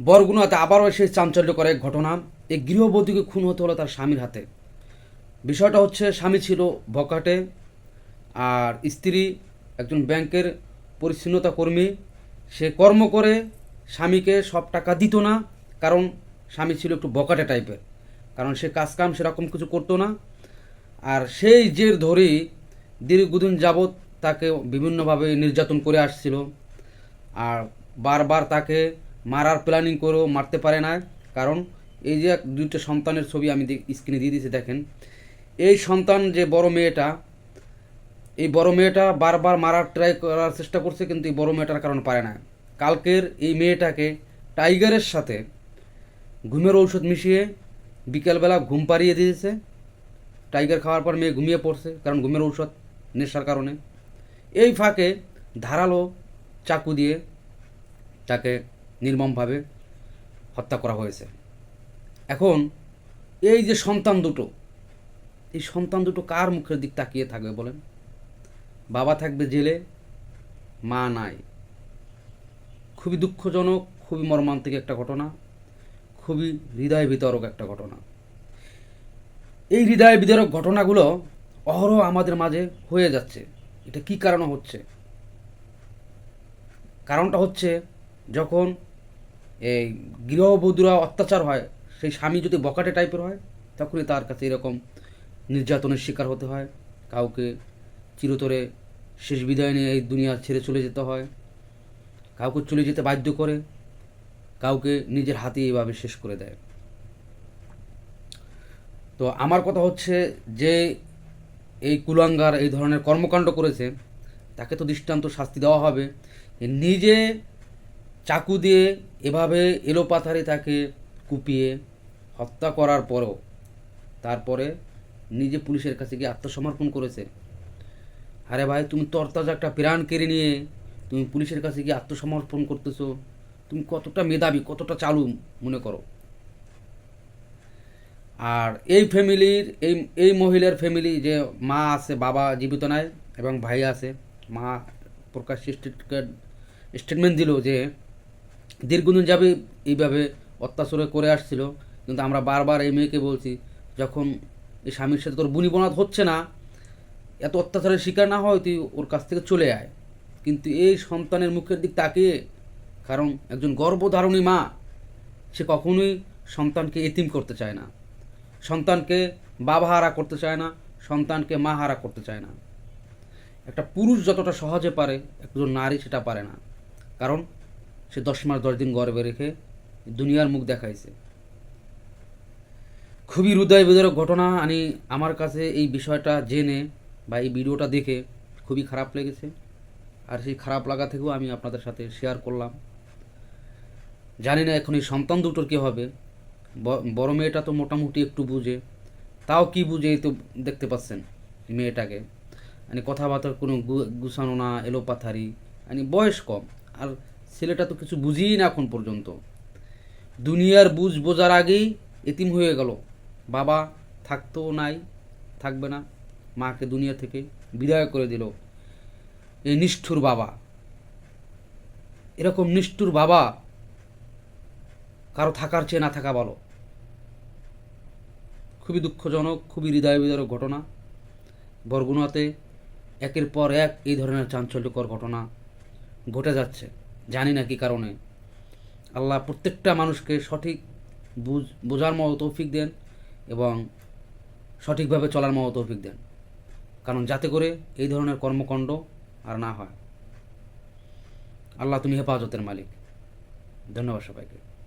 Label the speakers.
Speaker 1: বরগুনাতে আবারও সেই চাঞ্চল্যকর এক ঘটনা। এই গৃহবধূকে খুন হতে হলো তার স্বামীর হাতে। বিষয়টা হচ্ছে, স্বামী ছিল বকাটে আর স্ত্রী একজন ব্যাংকের পরিচ্ছন্নতা কর্মী। সে কর্ম করে স্বামীকে সব টাকা দিত না, কারণ স্বামী ছিল একটু বকাটে টাইপের। কারণ সে কাজকাম সেরকম কিছু করতো না। আর সেই জের ধরেই দীর্ঘদিন যাবৎ তাকে বিভিন্নভাবে নির্যাতন করে আসছিল। আর বারবার তাকে মারার প্ল্যানিং করেও মারতে পারে না। কারণ এই যে দুইটা সন্তানের ছবি আমি স্ক্রিনে দিয়ে দিয়েছি, দেখেন। এই সন্তান যে বড় মেয়েটা, এই বড় মেয়েটা বারবার মারার ট্রাই করার চেষ্টা করছে, কিন্তু এই বড় মেয়েটার কারণ পারে না। কালকের এই মেয়েটাকে টাইগারের সাথে ঘুমের ঔষধ মিশিয়ে বিকেলবেলা ঘুম পাড়িয়ে দিয়েছে। টাইগার খাওয়ার পর মেয়ে ঘুমিয়ে পড়ছে, কারণ ঘুমের ঔষধ নেশার কারণে। এই ফাঁকে ধারালো চাকু দিয়ে তাকে নির্মমভাবে হত্যা করা হয়েছে। এখন এই যে সন্তান দুটো, এই সন্তান দুটো কার মুখের দিক তাকিয়ে থাকবে বলেন? বাবা থাকবে জেলে, মা নাই। খুবই দুঃখজনক, খুবই মর্মান্তিক একটা ঘটনা, খুবই হৃদয় বিতরক একটা ঘটনা। এই হৃদয় বিতরক ঘটনাগুলো অহরহ আমাদের মাঝে হয়ে যাচ্ছে। এটা কি কারণে হচ্ছে? কারণটা হচ্ছে যখন এই গৃহবধূরা অত্যাচার হয়, সেই স্বামী যদি বকাটে টাইপের হয়, তখনই তার কাছে এরকম নির্যাতনের শিকার হতে হয়। কাউকে চিরতরে শেষ বিদায় নিয়ে এই দুনিয়া ছেড়ে চলে যেতে হয়। কাউকে চলে যেতে বাধ্য করে, কাউকে নিজের হাতে এইভাবে শেষ করে দেয়। তো আমার কথা হচ্ছে যে, এই কুলাঙ্গার এই ধরনের কর্মকাণ্ড করেছে, তাকে তো দৃষ্টান্ত শাস্তি দেওয়া হবে। নিজে চাকু দিয়ে এভাবে এলোপাথারে তাকে কুপিয়ে হত্যা করার পরেও তারপরে নিজে পুলিশের কাছে গিয়ে আত্মসমর্পণ করেছে। আরে ভাই, তুমি তরতাজা একটা প্রাণ কেড়ে নিয়ে তুমি পুলিশের কাছে গিয়ে আত্মসমর্পণ করতেছো। তুমি কতটা মেধাবী, কতটা চালু মনে করো। আর এই ফ্যামিলির, এই এই মহিলার ফ্যামিলি যে মা আছে, বাবা জীবিত নাই এবং ভাই আছে, মা প্রকাশ স্টেটমেন্ট দিল যে দীর্ঘদিন যাবে এইভাবে অত্যাচার করে আসছিল, কিন্তু আমরা বারবার এই মেয়েকে বলছি, যখন এই স্বামীর সাথে তোর বুনি বনাত হচ্ছে না, এত অত্যাচারের শিকার না হয়, তুই ওর কাছ থেকে চলে আয়। কিন্তু এই সন্তানের মুখের দিক তাকিয়ে, কারণ একজন গর্ভধারণী মা, সে কখনোই সন্তানকে এতিম করতে চায় না। সন্তানকে বাবা হারা করতে চায় না, সন্তানকে মা হারা করতে চায় না। একটা পুরুষ যতটা সহজে পারে, একজন নারী সেটা পারে না। কারণ সে দশ মাস, দশ দিন গর্বে রেখে দুনিয়ার মুখ দেখাইছে। খুবই হৃদয় বিদারক ঘটনা। আমি আমার কাছে এই বিষয়টা জেনে বা এই ভিডিওটা দেখে খুবই খারাপ লেগেছে। আর সেই খারাপ লাগা থেকেও আমি আপনাদের সাথে শেয়ার করলাম। জানি না এখন এই সন্তান দুটোর কী হবে। বড় মেয়েটা তো মোটামুটি একটু বুঝে। তাও কি বুঝে তো দেখতে পাচ্ছেন মেয়েটাকে। মানে কথাবার্তার কোনো গুছানো না, এলোপাথারি। মানে বয়স কম। আর ছেলেটা তো কিছু বুঝিই না এখন পর্যন্ত। দুনিয়ার বুঝ বোঝার আগেই এতিম হয়ে গেল। বাবা থাকতেও নাই, থাকবে না। মাকে দুনিয়া থেকে বিদায় করে দিল। এই নিষ্ঠুর বাবা। এরকম নিষ্ঠুর বাবা কারও থাকার চেয়ে না থাকা ভালো। খুবই দুঃখজনক, খুবই হৃদয় বিদারক ঘটনা। বরগুনাতে একের পর এক এই ধরনের চাঞ্চল্যকর ঘটনা ঘটে যাচ্ছে। জানি না কি কারণে। আল্লাহ প্রত্যেকটা মানুষকে সঠিক বুঝ, বোঝার মতো তৌফিক দেন এবং সঠিকভাবে চলার মতো তৌফিক দেন। কারণ যাতে করে এই ধরনের কর্মকাণ্ড আর না হয়। আল্লাহ তুমি হেফাজতের মালিক। ধন্যবাদ সবাইকে।